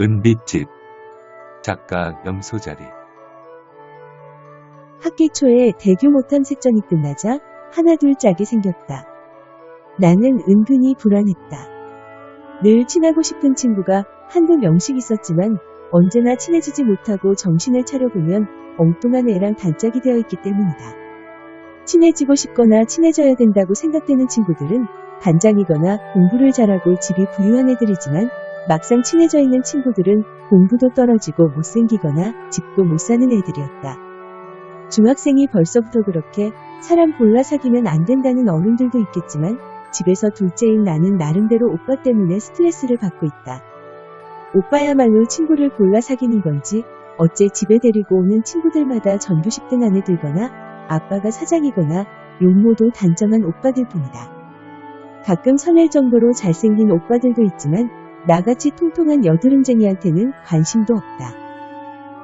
은빛집 작가 염소자리 학기 초에 대규모 탐색전이 끝나자 하나 둘 짝이 생겼다. 나는 은근히 불안했다. 늘 친하고 싶은 친구가 한두 명씩 있었지만 언제나 친해지지 못하고 정신을 차려보면 엉뚱한 애랑 단짝이 되어 있기 때문이다. 친해지고 싶거나 친해져야 된다고 생각되는 친구들은 반장이거나 공부를 잘하고 집이 부유한 애들이지만 막상 친해져 있는 친구들은 공부도 떨어지고 못생기거나 집도 못 사는 애들이었다. 중학생이 벌써부터 그렇게 사람 골라 사귀면 안 된다는 어른들도 있겠지만 집에서 둘째인 나는 나름대로 오빠 때문에 스트레스를 받고 있다. 오빠야말로 친구를 골라 사귀는 건지 어째 집에 데리고 오는 친구들마다 전교 10등 안에 들거나 아빠가 사장이거나 용모도 단정한 오빠들 뿐이다. 가끔 설렐 정도로 잘생긴 오빠들도 있지만 나같이 통통한 여드름쟁이한테는 관심도 없다.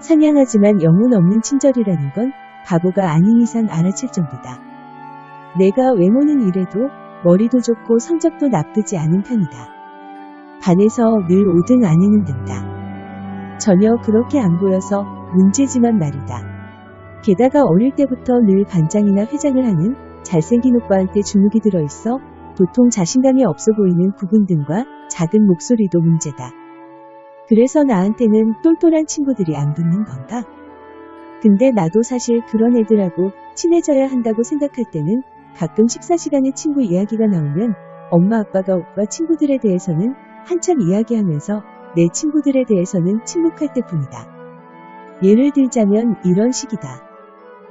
상냥하지만 영혼 없는 친절이라는 건 바보가 아닌 이상 알아챌 정도다. 내가 외모는 이래도 머리도 좋고 성적도 나쁘지 않은 편이다. 반에서 늘 5등 안에는 든다. 전혀 그렇게 안 보여서 문제지만 말이다. 게다가 어릴 때부터 늘 반장이나 회장을 하는 잘생긴 오빠한테 주눅이 들어있어 도통 자신감이 없어 보이는 구분 등과 작은 목소리도 문제다. 그래서 나한테는 똘똘한 친구들이 안 붙는 건가? 근데 나도 사실 그런 애들하고 친해져야 한다고 생각할 때는 가끔 식사 시간에 친구 이야기가 나오면 엄마 아빠가 오빠 친구들에 대해서는 한참 이야기하면서 내 친구들에 대해서는 침묵할 때뿐이다. 예를 들자면 이런 식이다.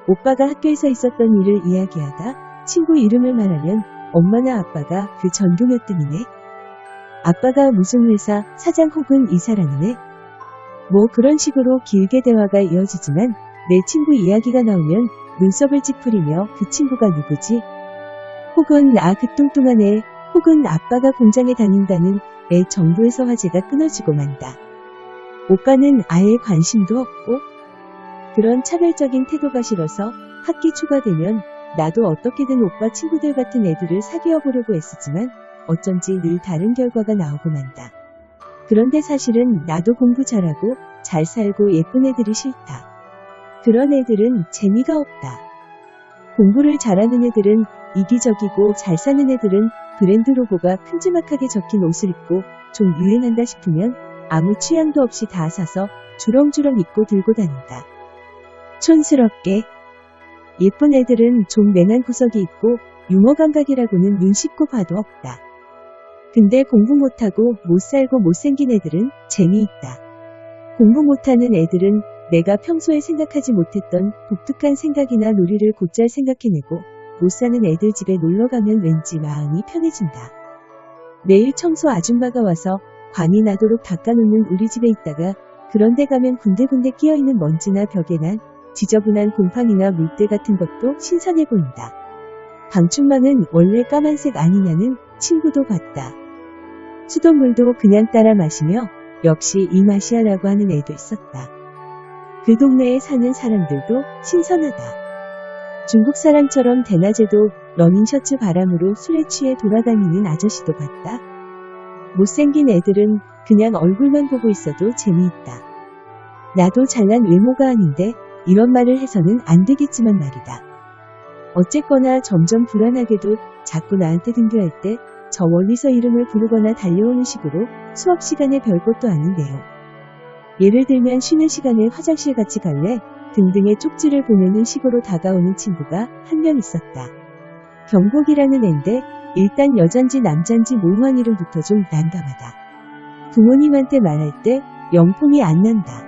오빠가 학교에서 있었던 일을 이야기하다 친구 이름을 말하면 엄마나 아빠가 그 전교 몇 등이네? 아빠가 무슨 회사 사장 혹은 이사라는 애? 뭐 그런 식으로 길게 대화가 이어지지만 내 친구 이야기가 나오면 눈썹을 찌푸리며 그 친구가 누구지? 혹은 아 그 뚱뚱한 애, 혹은 아빠가 공장에 다닌다는 애 정도에서 화제가 끊어지고 만다. 오빠는 아예 관심도 없고 그런 차별적인 태도가 싫어서 학기 초가 되면 나도 어떻게든 오빠 친구들 같은 애들을 사귀어 보려고 애쓰지만 어쩐지 늘 다른 결과가 나오고 만다. 그런데 사실은 나도 공부 잘하고 잘 살고 예쁜 애들이 싫다. 그런 애들은 재미가 없다. 공부를 잘하는 애들은 이기적이고 잘 사는 애들은 브랜드 로고가 큼지막하게 적힌 옷을 입고 좀 유행한다 싶으면 아무 취향도 없이 다 사서 주렁주렁 입고 들고 다닌다. 촌스럽게 예쁜 애들은 좀 맹한 구석이 있고 유머 감각이라고는 눈 씻고 봐도 없다. 근데 공부 못하고 못 살고 못생긴 애들은 재미있다. 공부 못하는 애들은 내가 평소에 생각하지 못했던 독특한 생각이나 놀이를 곧잘 생각해내고 못 사는 애들 집에 놀러 가면 왠지 마음이 편해진다. 내일 청소 아줌마가 와서 광이 나도록 닦아놓는 우리 집에 있다가 그런데 가면 군데군데 끼어있는 먼지나 벽에 난 지저분한 곰팡이나 물때 같은 것도 신선해 보인다. 방충망은 원래 까만색 아니냐는 친구도 봤다. 수돗물도 그냥 따라 마시며 역시 이 맛이야라고 하는 애도 있었다. 그 동네에 사는 사람들도 신선하다. 중국 사람처럼 대낮에도 러닝셔츠 바람으로 술에 취해 돌아다니는 아저씨도 봤다. 못생긴 애들은 그냥 얼굴만 보고 있어도 재미있다. 나도 잘난 외모가 아닌데 이런 말을 해서는 안 되겠지만 말이다. 어쨌거나 점점 불안하게도 자꾸 나한테 등교할 때 저 멀리서 이름을 부르거나 달려오는 식으로 수업 시간에 별것도 아닌데요. 예를 들면 쉬는 시간에 화장실 같이 갈래? 등등의 쪽지를 보내는 식으로 다가오는 친구가 한 명 있었다. 경복이라는 앤데 일단 여잔지 남잔지 모호한 이름부터 좀 난감하다. 부모님한테 말할 때 영풍이 안 난다.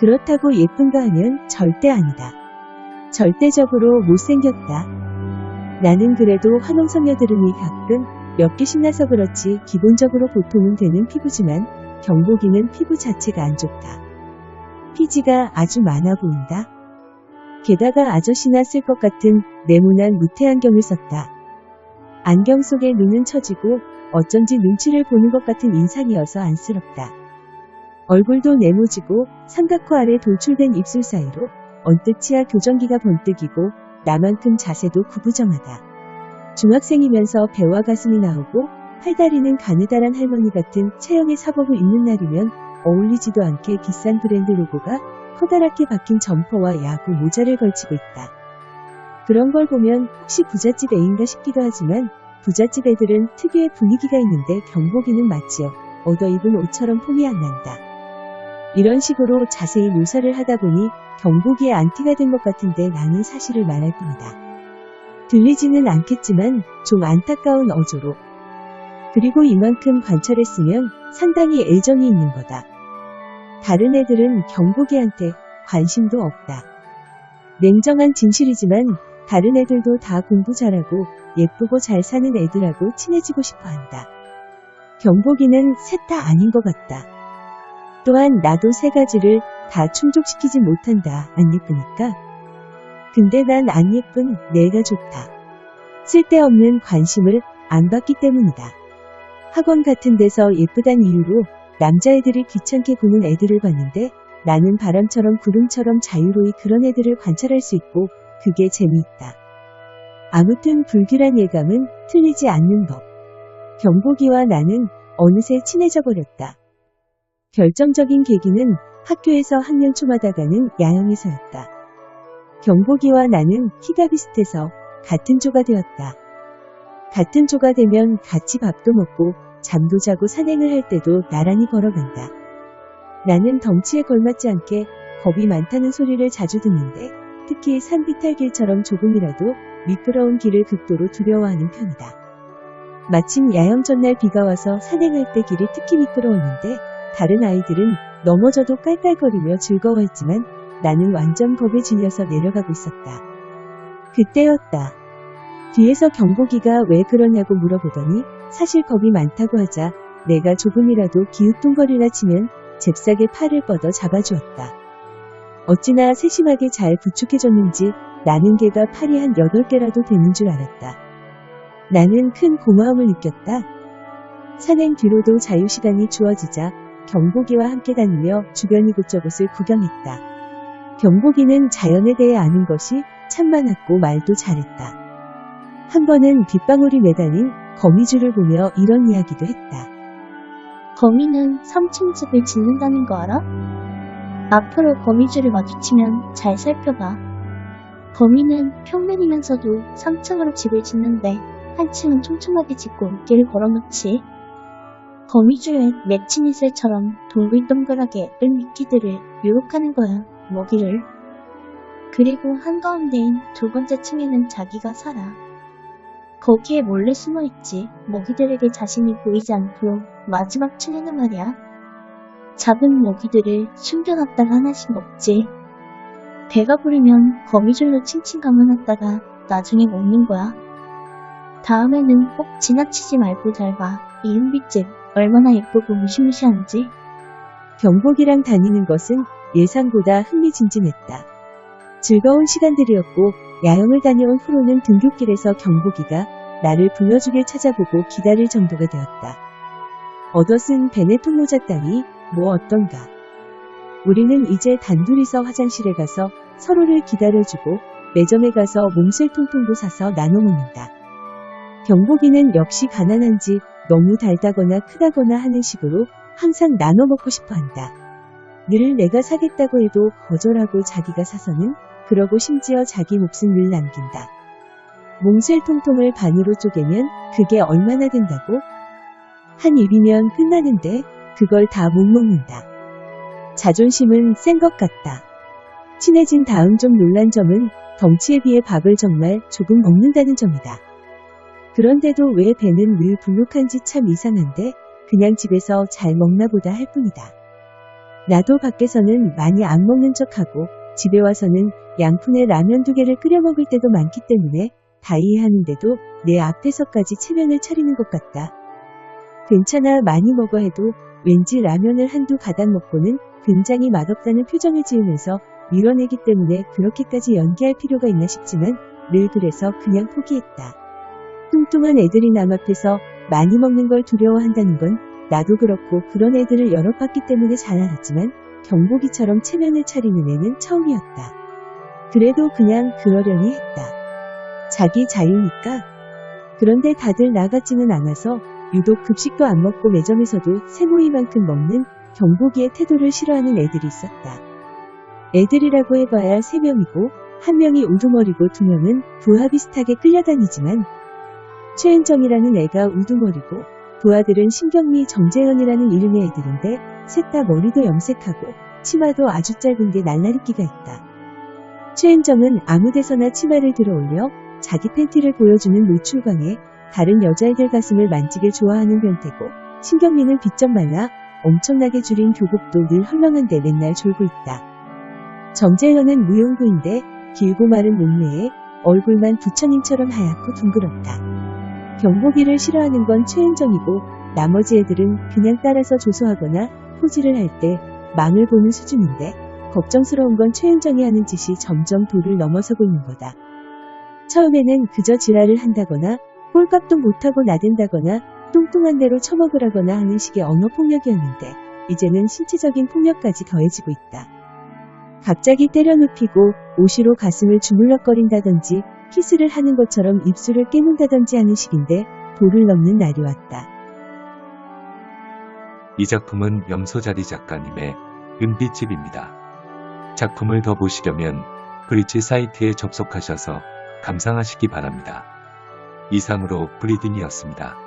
그렇다고 예쁜가 하면 절대 아니다. 절대적으로 못생겼다. 나는 그래도 화농성녀들은이 가끔 몇개 신나서 그렇지 기본적으로 보통은 되는 피부지만 경복이는 피부 자체가 안 좋다. 피지가 아주 많아 보인다. 게다가 아저씨나 쓸 것 같은 네모난 무태 안경을 썼다. 안경 속에 눈은 처지고 어쩐지 눈치를 보는 것 같은 인상이어서 안쓰럽다. 얼굴도 네모지고 삼각코 아래 돌출된 입술 사이로 언뜻 치아 교정기가 번뜩이고 나만큼 자세도 구부정하다. 중학생이면서 배와 가슴이 나오고 팔다리는 가느다란 할머니 같은 체형의 사복을 입는 날이면 어울리지도 않게 비싼 브랜드 로고가 커다랗게 박힌 점퍼와 야구 모자를 걸치고 있다. 그런 걸 보면 혹시 부잣집 애인가 싶기도 하지만 부잣집 애들은 특유의 분위기가 있는데 경복이는 마치 얻어 입은 옷처럼 폼이 안 난다. 이런 식으로 자세히 묘사를 하다 보니 경복이의 안티가 된 것 같은데 나는 사실을 말할 뿐이다. 들리지는 않겠지만 좀 안타까운 어조로. 그리고 이만큼 관찰했으면 상당히 애정이 있는 거다. 다른 애들은 경복이한테 관심도 없다. 냉정한 진실이지만 다른 애들도 다 공부 잘하고 예쁘고 잘 사는 애들하고 친해지고 싶어 한다. 경복이는 셋 다 아닌 것 같다. 또한 나도 세 가지를 다 충족시키지 못한다. 안 예쁘니까. 근데 난 안 예쁜 내가 좋다. 쓸데없는 관심을 안 받기 때문이다. 학원 같은 데서 예쁘단 이유로 남자애들이 귀찮게 보는 애들을 봤는데 나는 바람처럼 구름처럼 자유로이 그런 애들을 관찰할 수 있고 그게 재미있다. 아무튼 불길한 예감은 틀리지 않는 법. 경복이와 나는 어느새 친해져 버렸다. 결정적인 계기는 학교에서 학년 초마다 가는 야영에서였다. 경복이와 나는 키가 비슷해서 같은 조가 되었다. 같은 조가 되면 같이 밥도 먹고 잠도 자고 산행을 할 때도 나란히 걸어간다. 나는 덩치에 걸맞지 않게 겁이 많다는 소리를 자주 듣는데 특히 산비탈길처럼 조금이라도 미끄러운 길을 극도로 두려워하는 편이다. 마침 야영 전날 비가 와서 산행할 때 길이 특히 미끄러웠는데 다른 아이들은 넘어져도 깔깔거리며 즐거워했지만 나는 완전 겁에 질려서 내려가고 있었다. 그때였다. 뒤에서 경복이가 왜 그러냐고 물어보더니 사실 겁이 많다고 하자 내가 조금이라도 기웃뚱거리라 치면 잽싸게 팔을 뻗어 잡아주었다. 어찌나 세심하게 잘 부축해줬는지 나는 개가 팔이 한 8개라도 되는 줄 알았다. 나는 큰 고마움을 느꼈다. 산행 뒤로도 자유시간이 주어지자 경복이와 함께 다니며 주변 이곳저곳을 구경했다. 경복이는 자연에 대해 아는 것이 참 많았고 말도 잘했다. 한 번은 빗방울이 매달린 거미줄을 보며 이런 이야기도 했다. 거미는 3층 집을 짓는다는 거 알아? 앞으로 거미줄을 마주치면 잘 살펴봐. 거미는 평면이면서도 3층으로 집을 짓는데 한 층은 촘촘하게 짓고 길을 걸어놓지. 거미줄에 맺힌 이슬처럼 동글동글하게 은 미끼들을 유혹하는 거야, 먹이를. 그리고 한가운데인 두 번째 층에는 자기가 살아. 거기에 몰래 숨어있지, 먹이들에게 자신이 보이지 않도록 마지막 층에는 말이야. 잡은 먹이들을 숨겨놨다가 하나씩 먹지. 배가 부르면 거미줄로 칭칭 감아놨다가 나중에 먹는 거야. 다음에는 꼭 지나치지 말고 잘 봐. 이 은빛집 얼마나 예쁘고 무시무시한지. 경복이랑 다니는 것은 예상보다 흥미진진했다. 즐거운 시간들이었고 야영을 다녀온 후로는 등굣길에서 경복이가 나를 불러주길 찾아보고 기다릴 정도가 되었다. 얻어쓴 베네통 모자 따위 뭐 어떤가. 우리는 이제 단둘이서 화장실에 가서 서로를 기다려주고 매점에 가서 몸쓸 통통도 사서 나눠 먹는다. 경복이는 역시 가난한지 너무 달다거나 크다거나 하는 식으로 항상 나눠 먹고 싶어 한다. 늘 내가 사겠다고 해도 거절하고 자기가 사서는 그러고 심지어 자기 몫은 늘 남긴다. 몽쉘 통통을 반으로 쪼개면 그게 얼마나 된다고? 한 입이면 끝나는데 그걸 다 못 먹는다. 자존심은 센 것 같다. 친해진 다음 좀 놀란 점은 덩치에 비해 밥을 정말 조금 먹는다는 점이다. 그런데도 왜 배는 늘 불룩한지 참 이상한데 그냥 집에서 잘 먹나 보다 할 뿐이다. 나도 밖에서는 많이 안 먹는 척하고 집에 와서는 양푼에 라면 두 개를 끓여 먹을 때도 많기 때문에 다 이해하는데도 내 앞에서까지 체면을 차리는 것 같다. 괜찮아 많이 먹어 해도 왠지 라면을 한두 가닥 먹고는 굉장히 맛없다는 표정을 지으면서 밀어내기 때문에 그렇게까지 연기할 필요가 있나 싶지만 늘 그래서 그냥 포기했다. 뚱뚱한 애들이 남 앞에서 많이 먹는 걸 두려워한다는 건 나도 그렇고 그런 애들을 여러 봤기 때문에 잘 알았지만 경복이처럼 체면을 차리는 애는 처음이었다. 그래도 그냥 그러려니 했다. 자기 자유니까. 그런데 다들 나 같지는 않아서 유독 급식도 안 먹고 매점에서도 세모이만큼 먹는 경보기의 태도를 싫어하는 애들이 있었다. 애들이라고 해봐야 3명이고, 한 명이 우두머리고 두 명은 부하 비슷하게 끌려다니지만, 최은정이라는 애가 우두머리고, 부하들은 신경미 정재현이라는 이름의 애들인데, 셋 다 머리도 염색하고, 치마도 아주 짧은 게 날라리끼가 있다. 최은정은 아무 데서나 치마를 들어 올려 자기 팬티를 보여주는 노출광에 다른 여자애들 가슴을 만지게 좋아하는 변태고 신경미는 빗점 말라 엄청나게 줄인 교복도 늘 헐렁한데 맨날 졸고 있다. 정재현은 무용부인데 길고 마른 몸매에 얼굴만 부처님처럼 하얗고 둥그렇다. 경보기를 싫어하는 건 최은정이고 나머지 애들은 그냥 따라서 조소하거나 포즈를 할 때 망을 보는 수준인데 걱정스러운 건 최은정이 하는 짓이 점점 도를 넘어서고 있는 거다. 처음에는 그저 지랄을 한다거나 꼴값도 못하고 나댄다거나 뚱뚱한 대로 처먹으라거나 하는 식의 언어 폭력이었는데 이제는 신체적인 폭력까지 더해지고 있다. 갑자기 때려눕히고 옷으로 가슴을 주물럭거린다든지 키스를 하는 것처럼 입술을 깨문다든지 하는 식인데 도를 넘는 날이 왔다. 이 작품은 염소자리 작가님의 은빛집입니다. 작품을 더 보시려면 브릿지 사이트에 접속하셔서 감상하시기 바랍니다. 이상으로 브리딩이었습니다.